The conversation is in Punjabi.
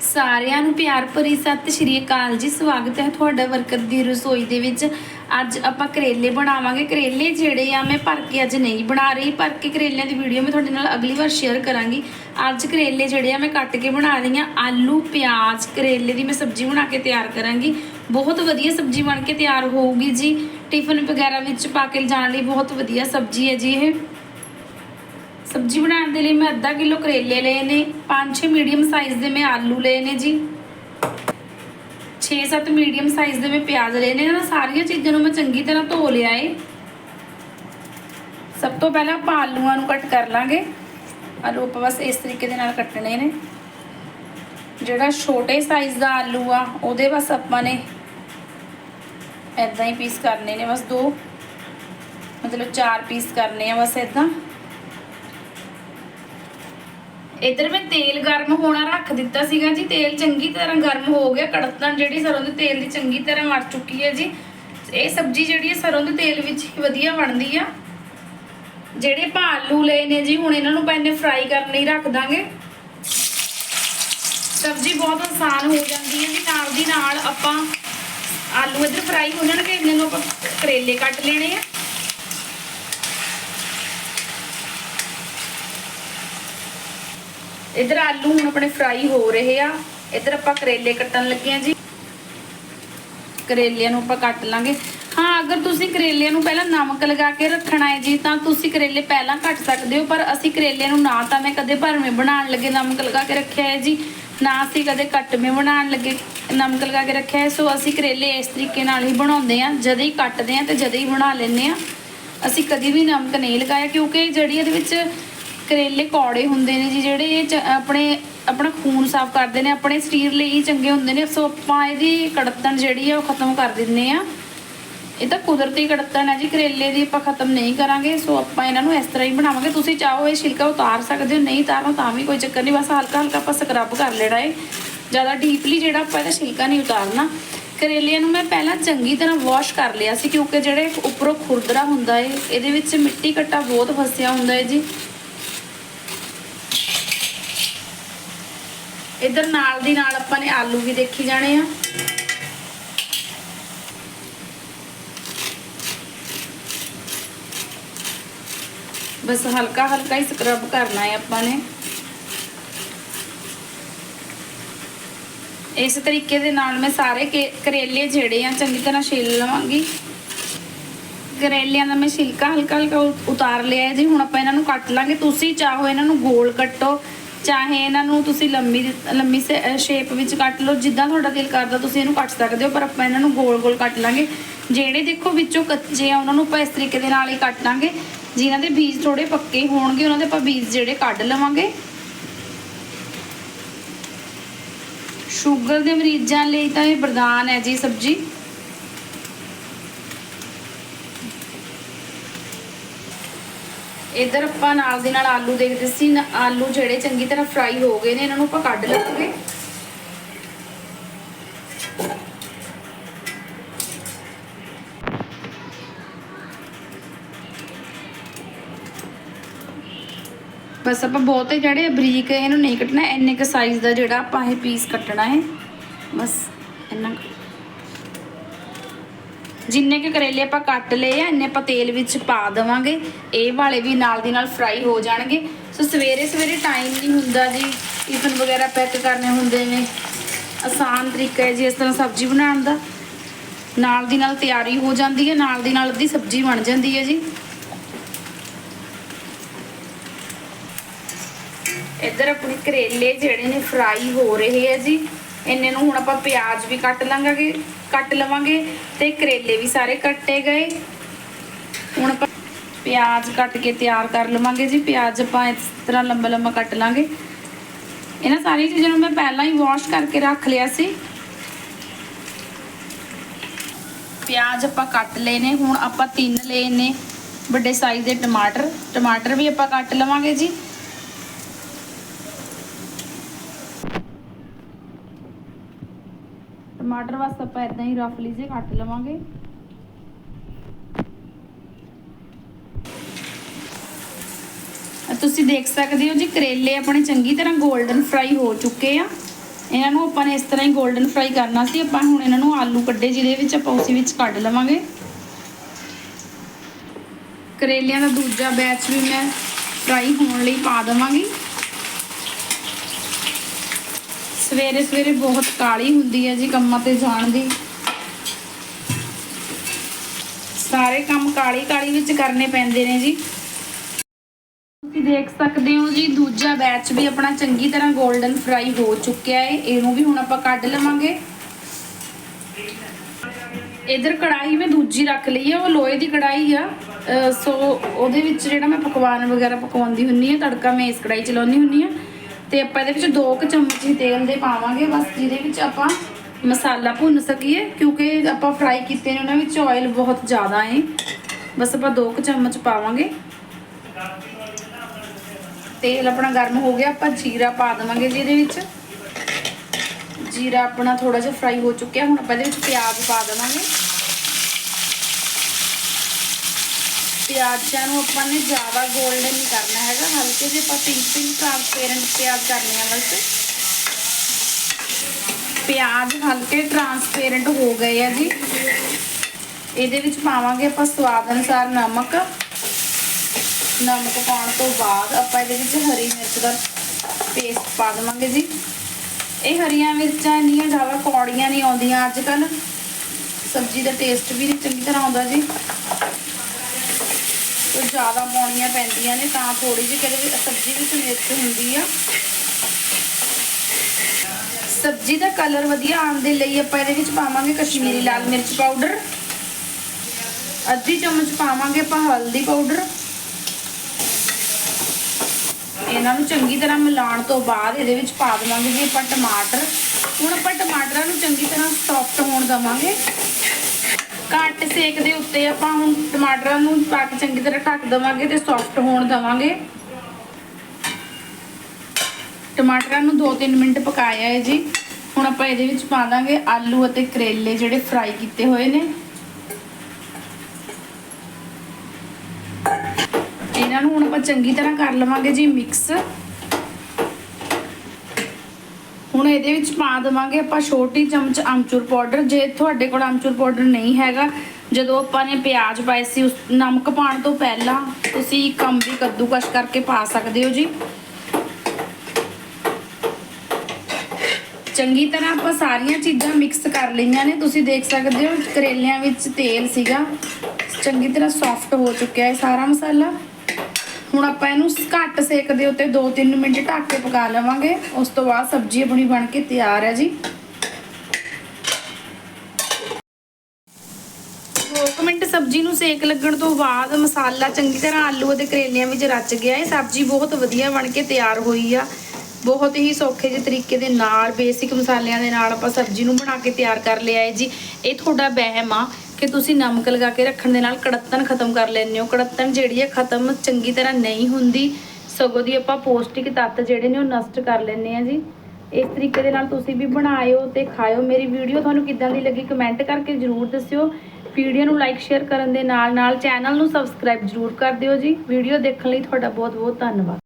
ਸਾਰਿਆਂ ਨੂੰ ਪਿਆਰ ਭਰੀ ਸਤਿ ਸ਼੍ਰੀ ਅਕਾਲ ਜੀ। ਸਵਾਗਤ ਹੈ ਤੁਹਾਡਾ ਵਰਕਰ ਦੀ ਰਸੋਈ ਦੇ ਵਿੱਚ। ਅੱਜ ਆਪਾਂ ਕਰੇਲੇ ਬਣਾਵਾਂਗੇ। ਕਰੇਲੇ ਜਿਹੜੇ ਆ ਮੈਂ ਭਰ ਕੇ ਅੱਜ ਨਹੀਂ ਬਣਾ ਰਹੀ। ਭਰ ਕੇ ਕਰੇਲਿਆਂ ਦੀ ਵੀਡੀਓ ਮੈਂ ਤੁਹਾਡੇ ਨਾਲ ਅਗਲੀ ਵਾਰ ਸ਼ੇਅਰ ਕਰਾਂਗੀ। ਅੱਜ ਕਰੇਲੇ ਜਿਹੜੇ ਆ ਮੈਂ ਕੱਟ ਕੇ ਬਣਾ ਰਹੀ ਹਾਂ। ਆਲੂ, ਪਿਆਜ਼, ਕਰੇਲੇ ਦੀ ਮੈਂ ਸਬਜ਼ੀ ਬਣਾ ਕੇ ਤਿਆਰ ਕਰਾਂਗੀ। ਬਹੁਤ ਵਧੀਆ ਸਬਜ਼ੀ ਬਣ ਕੇ ਤਿਆਰ ਹੋਊਗੀ ਜੀ। ਟਿਫਨ ਵਗੈਰਾ ਵਿੱਚ ਪਾ ਕੇ ਜਾਣ ਲਈ ਬਹੁਤ ਵਧੀਆ ਸਬਜ਼ੀ ਹੈ ਜੀ ਇਹ। ਸਬਜ਼ੀ ਬਣਾਉਣ ਦੇ ਲਈ ਮੈਂ ਅੱਧਾ ਕਿਲੋ ਕਰੇਲੇ ਲਏ ਨੇ 5-6 ਮੀਡੀਅਮ ਸਾਈਜ਼ ਦੇ ਮੈਂ ਆਲੂ ਲਏ ਨੇ ਜੀ। 6-7 ਮੀਡੀਅਮ ਸਾਈਜ਼ ਦੇ ਮੈਂ ਪਿਆਜ਼ ਲਏ ਨੇ, ਇਹਨਾਂ ਸਾਰੀਆਂ ਚੀਜ਼ਾਂ ਨੂੰ ਮੈਂ ਚੰਗੀ ਤਰ੍ਹਾਂ ਧੋ ਲਿਆ ਏ। ਸਭ ਤੋਂ ਪਹਿਲਾਂ ਆਪਾਂ ਆਲੂਆਂ ਨੂੰ ਕੱਟ ਕਰ ਲਾਂਗੇ। ਆਲੂ ਆਪਾਂ ਬਸ ਇਸ ਤਰੀਕੇ ਦੇ ਨਾਲ ਕੱਟਣੇ ਨੇ। ਜਿਹੜਾ ਛੋਟੇ ਸਾਈਜ਼ ਦਾ ਆਲੂ ਆ, ਉਹਦੇ ਬਸ ਆਪਾਂ ਨੇ ਐਦਾਂ ਹੀ ਪੀਸ ਕਰਨੇ ਨੇ ਬਸ ਦੋ। ਮਤਲਬ ਚਾਰ ਪੀਸ ਕਰਨੇ ਆ ਬਸ ਐਦਾਂ ਇਧਰ ਮੈਂ ਤੇਲ ਗਰਮ ਹੋਣਾ ਰੱਖ ਦਿੱਤਾ ਸੀਗਾ ਜੀ, ਤੇਲ ਚੰਗੀ ਤਰ੍ਹਾਂ ਗਰਮ ਹੋ ਗਿਆ ਕੜਤਨ ਜਿਹੜੀ ਸਰੋਂ ਦੇ ਤੇਲ ਦੀ ਚੰਗੀ ਤਰ੍ਹਾਂ ਮਰ ਚੁੱਕੀ ਹੈ ਜੀ। ਇਹ ਸਬਜ਼ੀ ਜਿਹੜੀ ਹੈ ਸਰੋਂ ਦੇ ਤੇਲ ਵਿੱਚ ਹੀ ਵਧੀਆ ਬਣਦੀ ਆ। ਜਿਹੜੇ ਆਪਾਂ ਆਲੂ ਲਏ ਨੇ ਜੀ, ਹੁਣ ਇਹਨਾਂ ਨੂੰ ਪੈਨੇ ਫਰਾਈ ਕਰਨ ਲਈ ਰੱਖ ਦਾਂਗੇ। ਸਬਜ਼ੀ ਬਹੁਤ ਆਸਾਨ ਹੋ ਜਾਂਦੀ ਹੈ ਜੀ, ਨਾਲ ਦੀ ਨਾਲ ਆਪਾਂ ਆਲੂ ਇਧਰ ਫਰਾਈ ਹੋ ਜਾਣਗੇ ਇਹਨਾਂ ਨੂੰ ਆਪਾਂ ਕਰੇਲੇ ਕੱਟ ਲੈਣੇ ਆ। ਇਧਰ ਆਲੂ ਹੁਣ ਆਪਣੇ ਫਰਾਈ ਹੋ ਰਹੇ ਆ। ਇਧਰ ਆਪਾਂ ਕਰੇਲੇ ਕੱਟਣ ਲੱਗੇ ਆ ਜੀ। ਕਰੇਲਿਆਂ ਨੂੰ ਆਪਾਂ ਕੱਟ ਲਾਂਗੇ। ਹਾਂ, ਅਗਰ ਤੁਸੀਂ ਕਰੇਲਿਆਂ ਨੂੰ ਪਹਿਲਾਂ ਨਮਕ ਲਗਾ ਕੇ ਰੱਖਣਾ ਹੈ ਜੀ, ਤਾਂ ਤੁਸੀਂ ਕਰੇਲੇ ਪਹਿਲਾਂ ਕੱਟ ਸਕਦੇ ਹੋ, ਪਰ ਅਸੀਂ ਕਰੇਲਿਆਂ ਨੂੰ ਨਾ ਤਾਂ ਮੈਂ ਕਦੇ ਭਰਵੇਂ ਬਣਾਉਣ ਲੱਗੇ, ਨਮਕ ਲਗਾ ਕੇ ਰੱਖਿਆ ਹੈ ਜੀ। ਨਾ ਅਸੀਂ ਕਦੇ ਕੱਟਵੇਂ ਬਣਾਉਣ ਲੱਗੇ, ਨਮਕ ਲਗਾ ਕੇ ਰੱਖਿਆ ਹੈ। ਸੋ ਅਸੀਂ ਕਰੇਲੇ ਇਸ ਤਰੀਕੇ ਨਾਲ ਹੀ ਬਣਾਉਂਦੇ ਆ ਜਦ ਹੀ ਕੱਟਦੇ ਆ ਤੇ ਜਦੇ ਹੀ ਬਣਾ ਲੈਂਦੇ ਆ ਅਸੀਂ ਕਦੀ ਵੀ ਨਮਕ ਨਹੀਂ ਲਗਾਇਆ, ਕਿਉਂਕਿ ਜਿਹੜੀ ਇਹਦੇ ਵਿੱਚ ਕਰੇਲੇ ਕੌੜੇ ਹੁੰਦੇ ਨੇ ਜੀ, ਜਿਹੜੇ ਇਹ ਚ- ਆਪਣੇ, ਆਪਣਾ ਖੂਨ ਸਾਫ਼ ਕਰਦੇ ਨੇ, ਆਪਣੇ ਸਰੀਰ ਲਈ ਹੀ ਚੰਗੇ ਹੁੰਦੇ ਨੇ। ਸੋ ਆਪਾਂ ਇਹਦੀ ਕੜਤਣ ਜਿਹੜੀ ਆ, ਉਹ ਖਤਮ ਕਰ ਦਿੰਨੇ ਆ। ਇਹ ਤਾਂ ਕੁਦਰਤੀ ਕੜਤਣ ਹੈ ਜੀ, ਕਰੇਲੇ ਦੀ ਆਪਾਂ ਖਤਮ ਨਹੀਂ ਕਰਾਂਗੇ। ਸੋ ਆਪਾਂ ਇਹਨਾਂ ਨੂੰ ਇਸ ਤਰ੍ਹਾਂ ਹੀ ਬਣਾਵਾਂਗੇ। ਤੁਸੀਂ ਚਾਹੋ ਇਹ ਛਿਲਕਾ ਉਤਾਰ ਸਕਦੇ ਹੋ, ਨਹੀਂ ਉਤਾਰਨਾ ਤਾਂ ਵੀ ਕੋਈ ਚੱਕਰ ਨਹੀਂ। ਬਸ ਹਲਕਾ ਹਲਕਾ ਆਪਾਂ ਸਕਰਬ ਕਰ ਲੈਣਾ ਏ ਜ਼ਿਆਦਾ ਡੀਪਲੀ ਜਿਹੜਾ ਆਪਾਂ ਇਹਦਾ ਛਿਲਕਾ ਨਹੀਂ ਉਤਾਰਨਾ। ਕਰੇਲਿਆਂ ਨੂੰ ਮੈਂ ਪਹਿਲਾਂ ਚੰਗੀ ਤਰ੍ਹਾਂ ਵਾਸ਼ ਕਰ ਲਿਆ ਸੀ, ਕਿਉਂਕਿ ਜਿਹੜੇ ਉੱਪਰੋਂ ਖੁਰਦਰਾ ਹੁੰਦਾ ਏ, ਇਹਦੇ ਵਿੱਚ ਮਿੱਟੀ ਕੱਟਾ ਬਹੁਤ ਫਸਿਆ ਹੁੰਦਾ ਹੈ ਜੀ। ਇਧਰ ਨਾਲ ਦੀ ਨਾਲ ਆਪਾਂ ਨੇ ਆਲੂ ਵੀ ਦੇਖੀ ਜਾਣੇ ਆ। ਬਸ ਹਲਕਾ ਹਲਕਾ ਹੀ ਸਕਰਬ ਕਰਨਾ ਹੈ ਆਪਾਂ ਨੇ। ਇਸ ਤਰੀਕੇ ਦੇ ਨਾਲ ਮੈਂ ਸਾਰੇ ਕਰੇਲੇ ਜਿਹੜੇ ਆ ਚੰਗੀ ਤਰ੍ਹਾਂ ਛਿੱਲ ਲਵਾਂਗੀ। ਕਰੇਲਿਆਂ ਦਾ ਮੈਂ ਛਿਲਕਾ ਹਲਕਾ ਹਲਕਾ ਉਤਾਰ ਲਿਆ ਜੀ। ਹੁਣ ਆਪਾਂ ਇਹਨਾਂ ਨੂੰ ਕੱਟ ਲਾਂਗੇ। ਤੁਸੀਂ ਚਾਹੋ ਇਹਨਾਂ ਨੂੰ ਗੋਲ ਕੱਟੋ। ਚਾਹੇ ਇਹਨਾਂ ਨੂੰ ਤੁਸੀਂ ਲੰਮੀ ਲੰਮੀ ਸ਼ੇਪ ਵਿੱਚ ਕੱਟ ਲਓ, ਜਿੱਦਾਂ ਤੁਹਾਡਾ ਦਿਲ ਕਰਦਾ ਤੁਸੀਂ ਇਹਨੂੰ ਕੱਟ ਸਕਦੇ ਹੋ, ਪਰ ਆਪਾਂ ਇਹਨਾਂ ਨੂੰ ਗੋਲ ਗੋਲ ਕੱਟ ਲਾਂਗੇ। ਜਿਹੜੇ ਦੇਖੋ ਵਿੱਚੋਂ ਕੱਚੇ ਆ, ਉਹਨਾਂ ਨੂੰ ਆਪਾਂ ਇਸ ਤਰੀਕੇ ਦੇ ਨਾਲ ਹੀ ਕੱਟ ਲਾਂਗੇ। ਜਿਨ੍ਹਾਂ ਦੇ ਬੀਜ ਥੋੜੇ ਪੱਕੇ ਹੋਣਗੇ, ਉਹਨਾਂ ਦੇ ਆਪਾਂ ਬੀਜ ਜਿਹੜੇ ਕੱਢ ਲਵਾਂਗੇ। ਸ਼ੂਗਰ ਦੇ ਮਰੀਜ਼ਾਂ ਲਈ ਤਾਂ ਇਹ ਵਰਦਾਨ ਹੈ ਜੀ ਸਬਜੀ। ਇਧਰ ਆਪਾਂ ਨਾਲ ਦੇ ਨਾਲ ਆਲੂ ਦੇਖਦੇ ਸੀ ਆਲੂ ਜਿਹੜੇ ਚੰਗੀ ਤਰ੍ਹਾਂ ਫਰਾਈ ਹੋ ਗਏ ਨੇ, ਇਹਨਾਂ ਨੂੰ ਆਪਾਂ ਕੱਢ ਲਵਾਂਗੇ। ਬਸ ਆਪਾਂ ਬਹੁਤੇ ਜਿਹੜੇ ਬਰੀਕ ਇਹਨੂੰ ਨਹੀਂ ਕੱਟਣਾ, ਇੰਨੇ ਕ ਸਾਈਜ਼ ਦਾ ਜਿਹੜਾ ਆਪਾਂ ਇਹ ਪੀਸ ਕੱਟਣਾ ਹੈ। ਬਸ, ਇੰਨਾ ਜਿੰਨੇ ਕੇ ਕਰੇਲੇ ਆਪਾਂ ਕੱਟ ਲਏ ਆ, ਇੰਨੇ ਆਪਾਂ ਤੇਲ ਵਿੱਚ ਪਾ ਦੇਵਾਂਗੇ। ਇਹ ਵਾਲੇ ਵੀ ਨਾਲ ਦੀ ਨਾਲ ਫਰਾਈ ਹੋ ਜਾਣਗੇ। ਸੋ ਸਵੇਰੇ ਸਵੇਰੇ ਟਾਈਮ ਨਹੀਂ ਹੁੰਦਾ ਜੀ ਟਿਫਨ ਵਗੈਰਾ ਪੈਕ ਕਰਨੇ ਹੁੰਦੇ ਨੇ। ਆਸਾਨ ਤਰੀਕਾ ਹੈ ਜੀ ਇਸ ਤਰ੍ਹਾਂ ਸਬਜ਼ੀ ਬਣਾਉਣ ਦਾ। ਨਾਲ ਦੀ ਨਾਲ ਤਿਆਰੀ ਹੋ ਜਾਂਦੀ ਹੈ, ਨਾਲ ਦੀ ਨਾਲ ਅੱਧੀ ਸਬਜ਼ੀ ਬਣ ਜਾਂਦੀ ਹੈ ਜੀ। ਇੱਧਰ ਆਪਣੇ ਕਰੇਲੇ ਜਿਹੜੇ ਨੇ ਫਰਾਈ ਹੋ ਰਹੇ ਆ ਜੀ। ਇੰਨੇ ਨੂੰ ਹੁਣ ਆਪਾਂ ਪਿਆਜ਼ ਵੀ ਕੱਟ ਲਾਂਗੇ। ਕੱਟ ਲਵਾਂਗੇ ਤੇ ਕਰੇਲੇ ਵੀ ਸਾਰੇ ਕੱਟੇ ਗਏ। ਹੁਣ ਆਪਾਂ ਪਿਆਜ਼ ਕੱਟ ਕੇ ਤਿਆਰ ਕਰ ਲਵਾਂਗੇ ਜੀ। ਪਿਆਜ਼ ਆਪਾਂ ਇਸ ਤਰ੍ਹਾਂ ਲੰਬਾ ਲੰਬਾ ਕੱਟ ਲਾਂਗੇ। ਇਹਨਾਂ ਸਾਰੀਆਂ ਚੀਜ਼ਾਂ ਨੂੰ ਮੈਂ ਪਹਿਲਾਂ ਹੀ ਵਾਸ਼ ਕਰਕੇ ਰੱਖ ਲਿਆ ਸੀ। ਪਿਆਜ਼ ਆਪਾਂ ਕੱਟ ਲਏ ਨੇ। ਹੁਣ ਆਪਾਂ ਤਿੰਨ ਲਏ ਨੇ ਵੱਡੇ ਸਾਈਜ਼ ਦੇ ਟਮਾਟਰ। ਟਮਾਟਰ ਵੀ ਆਪਾਂ ਕੱਟ ਲਵਾਂਗੇ ਜੀ। ਟਮਾਟਰ ਵਾਸਤੇ ਆਪਾਂ ਇਦਾਂ ਹੀ ਰਫਲੀ ਜੇ ਕੱਟ ਲਵਾਂਗੇ। ਤੁਸੀਂ ਦੇਖ ਸਕਦੇ ਹੋ ਜੀ, ਕਰੇਲੇ ਆਪਣੇ ਚੰਗੀ ਤਰ੍ਹਾਂ 골ਡਨ ਫਰਾਈ ਹੋ ਚੁੱਕੇ ਆ। ਇਹਨਾਂ ਨੂੰ ਆਪਾਂ ਨੇ ਇਸ ਤਰ੍ਹਾਂ ਹੀ 골ਡਨ ਫਰਾਈ ਕਰਨਾ ਸੀ। ਆਪਾਂ ਹੁਣ ਇਹਨਾਂ ਨੂੰ ਆਲੂ ਕੱਢੇ, ਜਿਹਦੇ ਵਿੱਚ ਆਪਾਂ ਉਸੇ ਵਿੱਚ ਕੱਢ ਲਵਾਂਗੇ। ਕਰੇਲਿਆਂ ਦਾ ਦੂਜਾ ਬੈਚ ਵੀ ਮੈਂ ਫਰਾਈ ਹੋਣ ਲਈ ਪਾ ਦੇਵਾਂਗੀ। ਸਵੇਰੇ ਸਵੇਰੇ ਬਹੁਤ ਕਾਲੀ ਹੁੰਦੀ ਹੈ ਜੀ ਕੰਮਾਂ ਤੇ ਜਾਣ ਦੀ। ਸਾਰੇ ਕੰਮ ਕਾਲੀ ਕਾਲੀ ਵਿੱਚ ਕਰਨੇ ਪੈਂਦੇ ਨੇ ਜੀ। ਤੁਸੀਂ ਦੇਖ ਸਕਦੇ ਹੋ ਜੀ, ਦੂਜਾ ਬੈਚ ਵੀ ਆਪਣਾ ਚੰਗੀ ਤਰ੍ਹਾਂ 골ਡਨ ਫਰਾਈ ਹੋ ਚੁੱਕਿਆ ਹੈ। ਇਹਨੂੰ ਵੀ ਹੁਣ ਆਪਾਂ ਕੱਢ ਲਵਾਂਗੇ। ਇਧਰ ਕੜਾਈ ਮੈਂ ਦੂਜੀ ਰੱਖ ਲਈ ਹੈ, ਉਹ ਲੋਹੇ ਦੀ ਕੜਾਈ ਆ। ਸੋ ਉਹਦੇ ਵਿੱਚ ਜਿਹੜਾ ਮੈਂ ਪਕਵਾਨ ਵਗੈਰਾ ਪਕਾਉਂਦੀ ਹੁੰਨੀ ਆ ਤੜਕਾ ਮੈਂ ਇਸ ਕੜਾਈ ਚ ਲਾਉਂਦੀ ਹੁੰਨੀ ਆ ਤੇ ਆਪਾਂ ਇਹਦੇ ਵਿੱਚ 2 ਕੁ ਚਮਚ ਹੀ ਤੇਲ ਦੇ ਪਾਵਾਂਗੇ, ਬਸ ਜਿਹਦੇ ਵਿੱਚ ਆਪਾਂ ਮਸਾਲਾ ਭੁੰਨ ਸਕੀਏ, ਕਿਉਂਕਿ ਆਪਾਂ ਫਰਾਈ ਕੀਤੇ ਨੇ ਉਹਨਾਂ ਵਿੱਚ ਆਇਲ ਬਹੁਤ ਜ਼ਿਆਦਾ ਹੈ ਬਸ ਆਪਾਂ 2 ਕੁ ਚਮਚ ਪਾਵਾਂਗੇ। ਤੇਲ ਆਪਣਾ ਗਰਮ ਹੋ ਗਿਆ, ਆਪਾਂ ਜੀਰਾ ਪਾ ਦੇਵਾਂਗੇ ਜੀ ਇਹਦੇ ਵਿੱਚ। ਜੀਰਾ ਆਪਣਾ ਥੋੜਾ ਜਿਹਾ ਫਰਾਈ ਹੋ ਚੁੱਕਿਆ, ਹੁਣ ਆਪਾਂ ਇਹਦੇ ਵਿੱਚ ਪਿਆਜ਼ ਪਾ ਦੇਵਾਂਗੇ। ਪਿਆਜ਼ਾਂ ਨੂੰ ਆਪਾਂ ਨੇ ਜ਼ਿਆਦਾ 골ਡਨ ਨਹੀਂ ਕਰਨਾ ਹੈਗਾ, ਹਲਕੇ ਜਿਹੇ ਆਪਾਂ ਪਿੰਕ ਪਿੰਕ ਟ੍ਰਾਂਸਪੇਰੈਂਟ ਪਿਆਜ਼ ਕਰਨੇ ਆ ਬਸ। ਪਿਆਜ਼ ਹਲਕੇ ਟ੍ਰਾਂਸਪੇਰੈਂਟ ਹੋ ਗਏ ਆ ਜੀ। ਇਹਦੇ ਵਿੱਚ ਪਾਵਾਂਗੇ ਆਪਾਂ ਸਵਾਦ ਅਨੁਸਾਰ ਨਮਕ। ਨਮਕ ਪਾਉਣ ਤੋਂ ਬਾਅਦ ਆਪਾਂ ਇਹਦੇ ਵਿੱਚ ਹਰੀ ਮਿਰਚ ਦਾ ਪੇਸਟ ਪਾ ਦੇਵਾਂਗੇ ਜੀ। ਇਹ ਹਰੀਆਂ ਮਿਰਚਾਂ ਇੰਨੀਆਂ ਜ਼ਿਆਦਾ ਕੌੜੀਆਂ ਨਹੀਂ ਆਉਂਦੀਆਂ ਅੱਜ ਕੱਲ ਸਬਜ਼ੀ ਦਾ ਟੇਸਟ ਵੀ ਚੰਗੀ ਤਰ੍ਹਾਂ ਆਉਂਦਾ ਜੀ। ਤੇ ਜ਼ਿਆਦਾ ਪਾਉਣੀਆਂ ਪੈਂਦੀਆਂ ਨੇ ਤਾਂ ਥੋੜੀ ਜਿਹੀ ਕਿਤੇ ਸਬਜ਼ੀ ਵਿੱਚ ਮਿਰਚ ਹੁੰਦੀ ਆ। ਸਬਜ਼ੀ ਦਾ ਕਲਰ ਵਧੀਆ ਆਉਣ ਦੇ ਲਈ ਆਪਾਂ ਇਹਦੇ ਵਿੱਚ ਪਾਵਾਂਗੇ ਕਸ਼ਮੀਰੀ ਲਾਲ ਮਿਰਚ ਪਾਊਡਰ ਅੱਧੀ ਚਮਚ ਪਾਵਾਂਗੇ ਆਪਾਂ ਹਲਦੀ ਪਾਊਡਰ ਇਹਨਾਂ ਨੂੰ ਚੰਗੀ ਤਰ੍ਹਾਂ ਮਿਲਾਉਣ ਤੋਂ ਬਾਅਦ ਇਹਦੇ ਵਿੱਚ ਪਾ ਦੇਵਾਂਗੇ ਜੀ ਆਪਾਂ ਟਮਾਟਰ। ਹੁਣ ਆਪਾਂ ਟਮਾਟਰਾਂ ਨੂੰ ਚੰਗੀ ਤਰ੍ਹਾਂ ਸੌਫਟ ਹੋਣ ਦੇਵਾਂਗੇ। ਘੱਟ ਸੇਕ ਦੇ ਉੱਤੇ ਆਪਾਂ ਹੁਣ ਟਮਾਟਰਾਂ ਨੂੰ ਪਾ ਕੇ ਚੰਗੀ ਤਰ੍ਹਾਂ ਢੱਕ ਦੇਵਾਂਗੇ ਤੇ ਸੌਫਟ ਹੋਣ ਦੇਵਾਂਗੇ। ਟਮਾਟਰਾਂ ਨੂੰ 2-3 ਮਿੰਟ ਪਕਾਇਆ ਹੈ ਜੀ। ਹੁਣ ਆਪਾਂ ਇਹਦੇ ਵਿੱਚ ਪਾ ਦਾਂਗੇ ਆਲੂ ਅਤੇ ਕਰੇਲੇ ਜਿਹੜੇ ਫਰਾਈ ਕੀਤੇ ਹੋਏ ਨੇ। ਇਹਨਾਂ ਨੂੰ ਹੁਣ ਆਪਾਂ ਚੰਗੀ ਤਰ੍ਹਾਂ ਕਰ ਲਵਾਂਗੇ ਜੀ ਮਿਕਸ ਹੁਣ ਇਹਦੇ ਵਿੱਚ ਪਾ ਦੇਵਾਂਗੇ ਆਪਾਂ ਛੋਟੀ ਚਮਚ ਆਮਚੂਰ ਪਾਊਡਰ। ਜੇ ਤੁਹਾਡੇ ਕੋਲ ਆਮਚੂਰ ਪਾਊਡਰ ਨਹੀਂ ਹੈਗਾ, ਜਦੋਂ ਆਪਾਂ ਨੇ ਪਿਆਜ਼ ਪਾਏ ਸੀ, ਉਸ ਨਮਕ ਪਾਉਣ ਤੋਂ ਪਹਿਲਾਂ ਤੁਸੀਂ ਕੰਬੀ ਕੱਦੂਕਸ਼ ਕਰਕੇ ਪਾ ਸਕਦੇ ਹੋ ਜੀ। ਚੰਗੀ ਤਰ੍ਹਾਂ ਆਪਾਂ ਸਾਰੀਆਂ ਚੀਜ਼ਾਂ ਮਿਕਸ ਕਰ ਲਈਆਂ ਨੇ। ਤੁਸੀਂ ਦੇਖ ਸਕਦੇ ਹੋ ਕਰੇਲਿਆਂ ਵਿੱਚ ਤੇਲ ਸੀਗਾ। ਚੰਗੀ ਤਰ੍ਹਾਂ ਸੌਫਟ ਹੋ ਚੁੱਕਿਆ ਹੈ ਸਾਰਾ ਮਸਾਲਾ। ਹੁਣ ਆਪਾਂ ਇਹਨੂੰ ਘੱਟ ਸੇਕ ਦੇ ਉੱਤੇ 2-3 ਮਿੰਟ ਢੱਕ ਕੇ ਪਕਾ ਲਵਾਂਗੇ। ਉਸ ਤੋਂ ਬਾਅਦ ਸਬਜ਼ੀ ਆਪਣੀ ਬਣ ਕੇ ਤਿਆਰ ਹੈ ਜੀ। 2 ਮਿੰਟ ਸਬਜ਼ੀ ਨੂੰ ਸੇਕ ਲੱਗਣ ਤੋਂ ਬਾਅਦ ਮਸਾਲਾ ਚੰਗੀ ਤਰ੍ਹਾਂ ਆਲੂ ਅਤੇ ਕਰੇਲਿਆਂ ਵਿੱਚ ਰਚ ਗਿਆ ਹੈ। ਸਬਜ਼ੀ ਬਹੁਤ ਵਧੀਆ ਬਣ ਕੇ ਤਿਆਰ ਹੋਈ ਆ। ਬਹੁਤ ਹੀ ਸੌਖੇ ਜਿਹੇ ਤਰੀਕੇ ਦੇ ਨਾਲ, ਬੇਸਿਕ ਮਸਾਲਿਆਂ ਦੇ ਨਾਲ ਆਪਾਂ ਸਬਜ਼ੀ ਨੂੰ ਬਣਾ ਕੇ ਤਿਆਰ ਕਰ ਲਿਆ ਹੈ ਜੀ। ਇਹ ਤੁਹਾਡਾ ਵਹਿਮ ਆ। ਕਿ ਤੁਸੀਂ ਨਮਕ ਲਗਾ ਕੇ ਰੱਖਣ ਦੇ ਨਾਲ ਕੜੱਤਨ ਖਤਮ ਕਰ ਲੈਂਦੇ ਹੋ। ਕੜੱਤਨ ਜਿਹੜੀ ਹੈ ਖਤਮ ਚੰਗੀ ਤਰ੍ਹਾਂ ਨਹੀਂ ਹੁੰਦੀ। ਸਗੋਂ ਦੀ ਆਪਾਂ ਪੌਸ਼ਟਿਕ ਤੱਤ ਜਿਹੜੇ ਨੇ ਉਹ ਨਸ਼ਟ ਕਰ ਲੈਂਦੇ ਆ ਜੀ। ਇਸ ਤਰੀਕੇ ਦੇ ਨਾਲ ਤੁਸੀਂ ਵੀ ਬਣਾਇਓ ਤੇ ਖਾਇਓ। ਮੇਰੀ ਵੀਡੀਓ ਤੁਹਾਨੂੰ ਕਿੱਦਾਂ ਦੀ ਲੱਗੀ ਕਮੈਂਟ ਕਰਕੇ ਜਰੂਰ ਦੱਸਿਓ। ਵੀਡੀਓ ਨੂੰ ਲਾਈਕ, ਸ਼ੇਅਰ ਕਰਨ ਦੇ ਨਾਲ ਨਾਲ ਚੈਨਲ ਨੂੰ ਸਬਸਕ੍ਰਾਈਬ ਜਰੂਰ ਕਰ ਦਿਓ ਜੀ। ਵੀਡੀਓ ਦੇਖਣ ਲਈ ਤੁਹਾਡਾ ਬਹੁਤ ਬਹੁਤ ਧੰਨਵਾਦ।